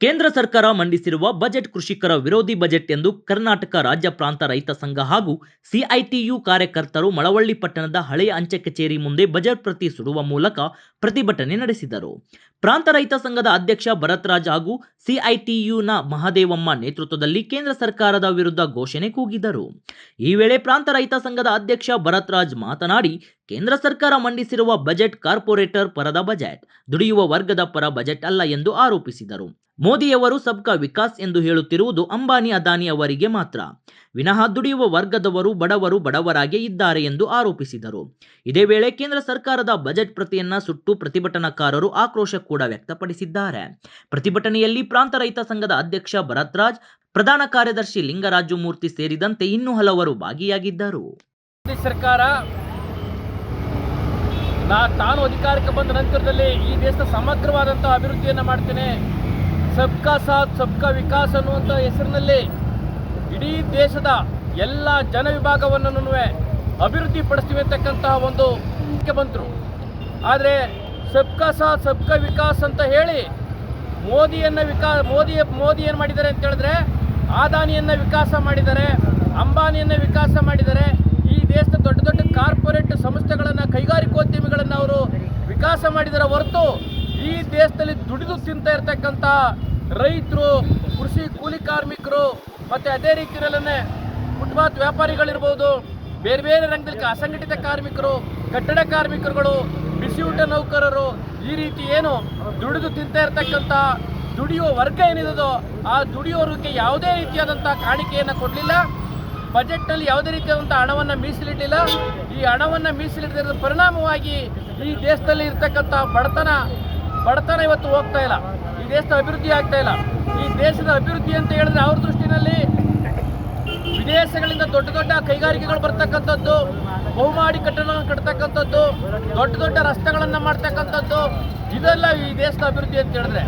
ಕೇಂದ್ರ ಸರ್ಕಾರ ಮಂಡಿಸಿರುವ ಬಜೆಟ್ ಕೃಷಿಕರ ವಿರೋಧಿ ಬಜೆಟ್ ಎಂದು ಕರ್ನಾಟಕ ರಾಜ್ಯ ಪ್ರಾಂತ ರೈತ ಸಂಘ ಹಾಗೂ ಸಿಐಟಿಯು ಕಾರ್ಯಕರ್ತರು ಮಳವಳ್ಳಿ ಪಟ್ಟಣದ ಹಳೆಯ ಅಂಚೆ ಕಚೇರಿ ಮುಂದೆ ಬಜೆಟ್ ಪ್ರತಿ ಸುಡುವ ಮೂಲಕ ಪ್ರತಿಭಟನೆ ನಡೆಸಿದರು. ಪ್ರಾಂತ ರೈತ ಸಂಘದ ಅಧ್ಯಕ್ಷ ಭರತ್ರಾಜ್ ಹಾಗೂ ಸಿಐಟಿಯುನ ಮಹದೇವಮ್ಮ ನೇತೃತ್ವದಲ್ಲಿ ಕೇಂದ್ರ ಸರ್ಕಾರದ ವಿರುದ್ಧ ಘೋಷಣೆ ಕೂಗಿದರು. ಈ ವೇಳೆ ಪ್ರಾಂತ ರೈತ ಸಂಘದ ಅಧ್ಯಕ್ಷ ಭರತ್ರಾಜ್ ಮಾತನಾಡಿ, ಕೇಂದ್ರ ಸರ್ಕಾರ ಮಂಡಿಸಿರುವ ಬಜೆಟ್ ಕಾರ್ಪೊರೇಟರ್ ಪರದ ಬಜೆಟ್, ದುಡಿಯುವ ವರ್ಗದ ಪರ ಬಜೆಟ್ ಅಲ್ಲ ಎಂದು ಆರೋಪಿಸಿದರು. ಮೋದಿಯವರು ಸಬ್ಕಾ ವಿಕಾಸ್ ಎಂದು ಹೇಳುತ್ತಿರುವುದು ಅಂಬಾನಿ ಅದಾನಿ ಅವರಿಗೆ ಮಾತ್ರ. ವಿನಃ ದುಡಿಯುವ ವರ್ಗದವರು ಬಡವರು ಬಡವರಾಗೇ ಇದ್ದಾರೆ ಎಂದು ಆರೋಪಿಸಿದರು. ಇದೇ ವೇಳೆ ಕೇಂದ್ರ ಸರ್ಕಾರದ ಬಜೆಟ್ ಪ್ರತಿಯನ್ನ ಸುಟ್ಟು ಪ್ರತಿಭಟನಾಕಾರರು ಆಕ್ರೋಶ ಕೂಡ ವ್ಯಕ್ತಪಡಿಸಿದ್ದಾರೆ. ಪ್ರತಿಭಟನೆಯಲ್ಲಿ ಪ್ರಾಂತ ರೈತ ಸಂಘದ ಅಧ್ಯಕ್ಷ ಭರತ್ರಾಜ್, ಪ್ರಧಾನ ಕಾರ್ಯದರ್ಶಿ ಲಿಂಗರಾಜು ಮೂರ್ತಿ ಸೇರಿದಂತೆ ಇನ್ನೂ ಹಲವರು ಭಾಗಿಯಾಗಿದ್ದರು. ಸರ್ಕಾರ ನಾ ತಾನು ಅಧಿಕಾರಕ್ಕೆ ಬಂದ ನಂತರದಲ್ಲಿ ಈ ದೇಶದ ಸಮಗ್ರವಾದಂಥ ಅಭಿವೃದ್ಧಿಯನ್ನು ಮಾಡ್ತೇನೆ. ಸಬ್ಕಾ ಸಾಥ್, ಸಬ್ಕಾ ವಿಕಾಸ್ ಅನ್ನುವಂಥ ಹೆಸರಿನಲ್ಲಿ ಇಡೀ ದೇಶದ ಎಲ್ಲ ಜನವಿಭಾಗವನ್ನು ಅಭಿವೃದ್ಧಿ ಪಡಿಸ್ತೀವಿ ಅಂತಕ್ಕಂತಹ ಒಂದು ಮುಖ್ಯಮಂತ್ರಿ. ಆದರೆ ಸಬ್ಕಾ ಸಾಥ್, ಸಬ್ಕಾ ವಿಕಾಸ್ ಅಂತ ಹೇಳಿ ಮೋದಿಯನ್ನು ವಿಕಾ, ಮೋದಿ ಮೋದಿ ಏನು ಮಾಡಿದ್ದಾರೆ ಅಂತ ಹೇಳಿದ್ರೆ ಆದಾನಿಯನ್ನು ವಿಕಾಸ ಮಾಡಿದ್ದಾರೆ, ಅಂಬಾನಿಯನ್ನು ವಿಕಾಸ ಮಾಡಿದ್ದಾರೆ. ಈ ದೇಶದ ದೊಡ್ಡ ದೊಡ್ಡ ಕಾರ್ಪೊರೇಟ್ ಸಂಸ್ಥೆಗಳನ್ನು, ಕೈಗಾರಿಕೋದ್ಯಮಿಗಳನ್ನು ಅವರು ವಿಕಾಸ ಮಾಡಿದರೆ ಹೊರತು ಈ ದೇಶದಲ್ಲಿ ದುಡಿದು ತಿಂತ ಇರ್ತಕ್ಕಂಥ ರೈತರು, ಕೃಷಿ ಕೂಲಿ ಕಾರ್ಮಿಕರು, ಮತ್ತು ಅದೇ ರೀತಿಯಲ್ಲೇ ಫುಟ್ಪಾತ್ ವ್ಯಾಪಾರಿಗಳಿರ್ಬೋದು, ಬೇರೆ ಬೇರೆ ರಂಗದಲ್ಲಿ ಅಸಂಘಟಿತ ಕಾರ್ಮಿಕರು, ಕಟ್ಟಡ ಕಾರ್ಮಿಕರುಗಳು ಬಿಸಿಯೂಟ ನೌಕರರು ಈ ರೀತಿ ಏನು ದುಡಿದು ತಿಂತಾ ಇರ್ತಕ್ಕಂಥ ದುಡಿಯೋ ವರ್ಗ ಏನಿದೋ ಆ ದುಡಿಯೋರಿಗೆ ಯಾವುದೇ ರೀತಿಯಾದಂಥ ಕಾಣಿಕೆಯನ್ನು ಕೊಡಲಿಲ್ಲ. ಬಜೆಟ್ನಲ್ಲಿ ಯಾವುದೇ ರೀತಿಯಾದಂಥ ಹಣವನ್ನು ಮೀಸಲಿಟ್ಟಿಲ್ಲ. ಈ ಹಣವನ್ನು ಮೀಸಲಿಟ್ಟಿರೋದ್ರ ಪರಿಣಾಮವಾಗಿ ಈ ದೇಶದಲ್ಲಿ ಇರ್ತಕ್ಕಂಥ ಬಡತನ ಬಡತನ ಇವತ್ತು ಹೋಗ್ತಾ ಇಲ್ಲ. ಈ ದೇಶದ ಅಭಿವೃದ್ಧಿ ಆಗ್ತಾ ಇಲ್ಲ. ಈ ದೇಶದ ಅಭಿವೃದ್ಧಿ ಅಂತ ಹೇಳಿದ್ರೆ ಅವ್ರ ದೃಷ್ಟಿನಲ್ಲಿ ವಿದೇಶಗಳಿಂದ ದೊಡ್ಡ ದೊಡ್ಡ ಕೈಗಾರಿಕೆಗಳು ಬರ್ತಕ್ಕಂಥದ್ದು, ಬಹುಮಾಡಿ ಕಟ್ಟಡಗಳನ್ನು ಕಟ್ತಕ್ಕಂಥದ್ದು ದೊಡ್ಡ ದೊಡ್ಡ ರಸ್ತೆಗಳನ್ನು ಮಾಡ್ತಕ್ಕಂಥದ್ದು ಇದೆಲ್ಲ ಈ ದೇಶದ ಅಭಿವೃದ್ಧಿ ಅಂತ ಹೇಳಿದ್ರೆ.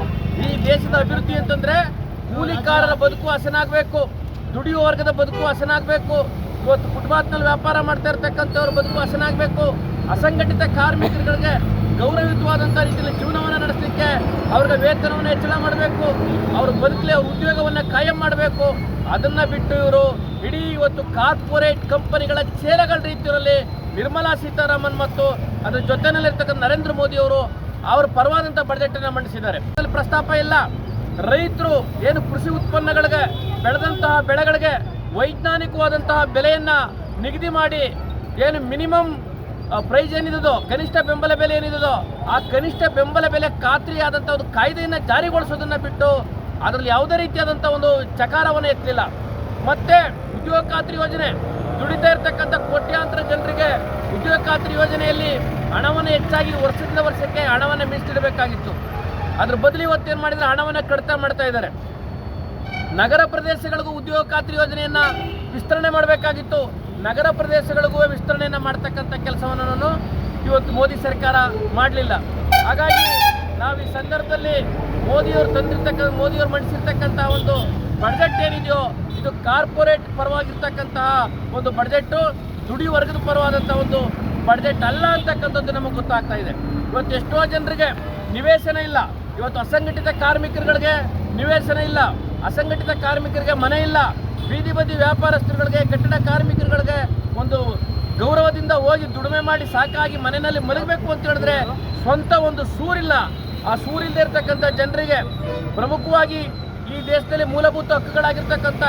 ಈ ದೇಶದ ಅಭಿವೃದ್ಧಿ ಅಂತಂದ್ರೆ ಕೂಲಿಕಾರರ ಬದುಕು ಹಸನಾಗಬೇಕು ದುಡಿಯುವ ವರ್ಗದ ಬದುಕು ಹಸನಾಗಬೇಕು ಇವತ್ತು ಫುಟ್ಪಾತ್ನಲ್ಲಿ ವ್ಯಾಪಾರ ಮಾಡ್ತಾ ಇರ್ತಕ್ಕಂಥವ್ರ ಬದುಕು ಹಸನಾಗಬೇಕು ಅಸಂಘಟಿತ ಕಾರ್ಮಿಕರುಗಳಿಗೆ ಗೌರವಯುತವಾದಂಥ ರೀತಿಯಲ್ಲಿ ಜೀವನವನ್ನು ನಡೆಸಲಿಕ್ಕೆ ಅವ್ರಿಗೆ ವೇತನವನ್ನು ಹೆಚ್ಚಳ ಮಾಡಬೇಕು. ಅವ್ರ ಬದುಕಲಿ ಅವ್ರ ಉದ್ಯೋಗವನ್ನು ಕಾಯಂ ಮಾಡಬೇಕು. ಅದನ್ನು ಬಿಟ್ಟು ಇವರು ಇಡೀ ಇವತ್ತು ಕಾರ್ಪೊರೇಟ್ ಕಂಪನಿಗಳ ಚೇರಗಳ ರೀತಿಯಲ್ಲಿ ನಿರ್ಮಲಾ ಸೀತಾರಾಮನ್ ಮತ್ತು ಅದರ ಜೊತೆನಲ್ಲಿರ್ತಕ್ಕಂಥ ನರೇಂದ್ರ ಮೋದಿ ಅವರು ಅವ್ರ ಪರವಾದಂಥ ಬಜೆಟನ್ನು ಮಂಡಿಸಿದ್ದಾರೆ. ಪ್ರಸ್ತಾಪ ಇಲ್ಲ. ರೈತರು ಏನು ಕೃಷಿ ಉತ್ಪನ್ನಗಳಿಗೆ ಬೆಳೆದಂತಹ ಬೆಳೆಗಳಿಗೆ ವೈಜ್ಞಾನಿಕವಾದಂತಹ ಬೆಲೆಯನ್ನು ನಿಗದಿ ಮಾಡಿ ಏನು ಮಿನಿಮಮ್ ಪ್ರೈಸ್ ಏನಿದೋ ಕನಿಷ್ಠ ಬೆಂಬಲ ಬೆಲೆ ಏನಿದೋ ಆ ಕನಿಷ್ಠ ಬೆಂಬಲ ಬೆಲೆ ಖಾತ್ರಿಯಾದಂಥ ಒಂದು ಕಾಯ್ದೆಯನ್ನು ಜಾರಿಗೊಳಿಸೋದನ್ನು ಬಿಟ್ಟು ಅದರಲ್ಲಿ ಯಾವುದೇ ರೀತಿಯಾದಂಥ ಒಂದು ಚಕಾರವನ್ನು ಎತ್ತಲಿಲ್ಲ. ಮತ್ತೆ ಉದ್ಯೋಗ ಖಾತ್ರಿ ಯೋಜನೆ, ದುಡಿತಾ ಇರ್ತಕ್ಕಂಥ ಕೋಟ್ಯಾಂತರ ಜನರಿಗೆ ಉದ್ಯೋಗ ಖಾತ್ರಿ ಯೋಜನೆಯಲ್ಲಿ ಹಣವನ್ನು ಹೆಚ್ಚಾಗಿ ವರ್ಷದಿಂದ ವರ್ಷಕ್ಕೆ ಹಣವನ್ನು ಮೀಸಲಿಡಬೇಕಾಗಿತ್ತು. ಅದ್ರ ಬದಲು ಇವತ್ತೇನು ಮಾಡಿದರೆ ಹಣವನ್ನು ಕಡಿತ ಮಾಡ್ತಾ ಇದ್ದಾರೆ. ನಗರ ಪ್ರದೇಶಗಳಿಗೂ ಉದ್ಯೋಗ ಖಾತ್ರಿ ಯೋಜನೆಯನ್ನು ವಿಸ್ತರಣೆ ಮಾಡಬೇಕಾಗಿತ್ತು. ನಗರ ಪ್ರದೇಶಗಳಿಗೂ ವಿಸ್ತರಣೆಯನ್ನು ಮಾಡ್ತಕ್ಕಂಥ ಕೆಲಸವನ್ನು ಇವತ್ತು ಮೋದಿ ಸರ್ಕಾರ ಮಾಡಲಿಲ್ಲ. ಹಾಗಾಗಿ ನಾವು ಈ ಸಂದರ್ಭದಲ್ಲಿ ಮೋದಿಯವರು ತಂದಿರ್ತಕ್ಕಂಥ ಮೋದಿಯವರು ಮಂಡಿಸಿರ್ತಕ್ಕಂಥ ಒಂದು ಬಡ್ಜೆಟ್ ಏನಿದೆಯೋ, ಇದು ಕಾರ್ಪೊರೇಟ್ ಪರವಾಗಿರ್ತಕ್ಕಂತಹ ಒಂದು ಬಡ್ಜೆಟ್ಟು ದುಡಿ ವರ್ಗದ ಪರವಾದಂಥ ಒಂದು ಬಡ್ಜೆಟ್ ಅಲ್ಲ ಅಂತಕ್ಕಂಥದ್ದು ನಮಗೆ ಗೊತ್ತಾಗ್ತಾ ಇದೆ. ಇವತ್ತು ಎಷ್ಟೋ ಜನರಿಗೆ ನಿವೇಶನ ಇಲ್ಲ. ಇವತ್ತು ಅಸಂಘಟಿತ ಕಾರ್ಮಿಕರುಗಳಿಗೆ ನಿವೇಶನ ಇಲ್ಲ. ಅಸಂಘಟಿತ ಕಾರ್ಮಿಕರಿಗೆ ಮನೆ ಇಲ್ಲ, ಬೀದಿ ಬದಿ ವ್ಯಾಪಾರಸ್ಥರುಗಳಿಗೆ, ಕಟ್ಟಡ ಕಾರ್ಮಿಕರುಗಳಿಗೆ ಒಂದು ಗೌರವದಿಂದ ಹೋಗಿ ದುಡಿಮೆ ಮಾಡಿ ಸಾಕಾಗಿ ಮನೆಯಲ್ಲಿ ಮಲಗಬೇಕು ಅಂತ ಹೇಳಿದ್ರೆ ಸ್ವಂತ ಒಂದು ಸೂರಿಲ್ಲ. ಆ ಸೂರಿಲ್ಲದೆ ಇರ್ತಕ್ಕಂಥ ಜನರಿಗೆ ಪ್ರಮುಖವಾಗಿ ಈ ದೇಶದಲ್ಲಿ ಮೂಲಭೂತ ಹಕ್ಕುಗಳಾಗಿರ್ತಕ್ಕಂಥ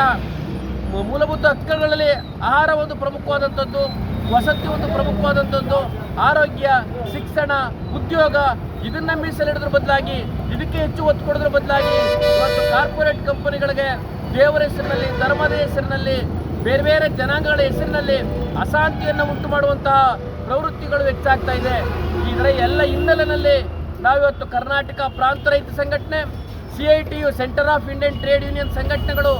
ಮೂಲಭೂತ ಹಕ್ಕುಗಳಲ್ಲಿ ಆಹಾರ ಒಂದು ಪ್ರಮುಖವಾದಂಥದ್ದು. ವಸತಿ ಒಂದು ಪ್ರಮುಖವಾದಂಥದ್ದು ಆರೋಗ್ಯ, ಶಿಕ್ಷಣ, ಉದ್ಯೋಗ, ಇದನ್ನ ಮೀಸಲಿಡೋದ್ರ ಬದಲಾಗಿ, ಇದಕ್ಕೆ ಹೆಚ್ಚು ಒತ್ತು ಕೊಡೋದ್ರ ಬದಲಾಗಿ ಇವತ್ತು ಕಾರ್ಪೊರೇಟ್ ಕಂಪನಿಗಳಿಗೆ ದೇವರ ಹೆಸರಿನಲ್ಲಿ, ಧರ್ಮದ ಹೆಸರಿನಲ್ಲಿ, ಬೇರೆ ಬೇರೆ ಜನಾಂಗಗಳ ಹೆಸರಿನಲ್ಲಿ ಅಶಾಂತಿಯನ್ನು ಉಂಟು ಮಾಡುವಂತಹ ಪ್ರವೃತ್ತಿಗಳು ಹೆಚ್ಚಾಗ್ತಾ ಇದೆ. ಇದರ ಎಲ್ಲ ಹಿನ್ನೆಲೆಯಲ್ಲಿ ನಾವಿವತ್ತು ಕರ್ನಾಟಕ ಪ್ರಾಂತ ರೈತ ಸಂಘಟನೆ C I T U centre of Indian trade union ಸಂಘಟನೆಗಳು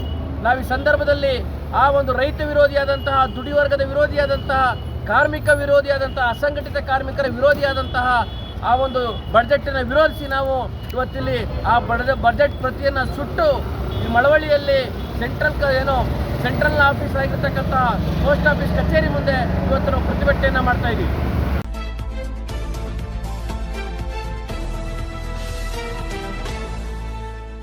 ನಾವು ಈ ಸಂದರ್ಭದಲ್ಲಿ ಆ ಒಂದು ರೈತ ವಿರೋಧಿಯಾದಂತಹ, ದುಡಿವರ್ಗದ ವಿರೋಧಿಯಾದಂತಹ, ಕಾರ್ಮಿಕ ವಿರೋಧಿಯಾದಂತಹ, ಅಸಂಘಟಿತ ಕಾರ್ಮಿಕರ ವಿರೋಧಿಯಾದಂತಹ ಆ ಒಂದು ಬಡ್ಜೆಟನ್ನು ವಿರೋಧಿಸಿ ನಾವು ಇವತ್ತಿಲ್ಲಿ ಆ ಬಡ ಬಡ್ಜೆಟ್ ಪ್ರತಿಯನ್ನು ಸುಟ್ಟು ಈ ಮಳವಳ್ಳಿಯಲ್ಲಿ ಸೆಂಟ್ರಲ್ ಏನು ಸೆಂಟ್ರಲ್ ಆಫೀಸ್ ಆಗಿರ್ತಕ್ಕಂತಹ ಪೋಸ್ಟ್ ಆಫೀಸ್ ಕಚೇರಿ ಮುಂದೆ ಇವತ್ತು ನಾವು ಪ್ರತಿಭಟನೆಯನ್ನು ಮಾಡ್ತಾ ಇದ್ದೀವಿ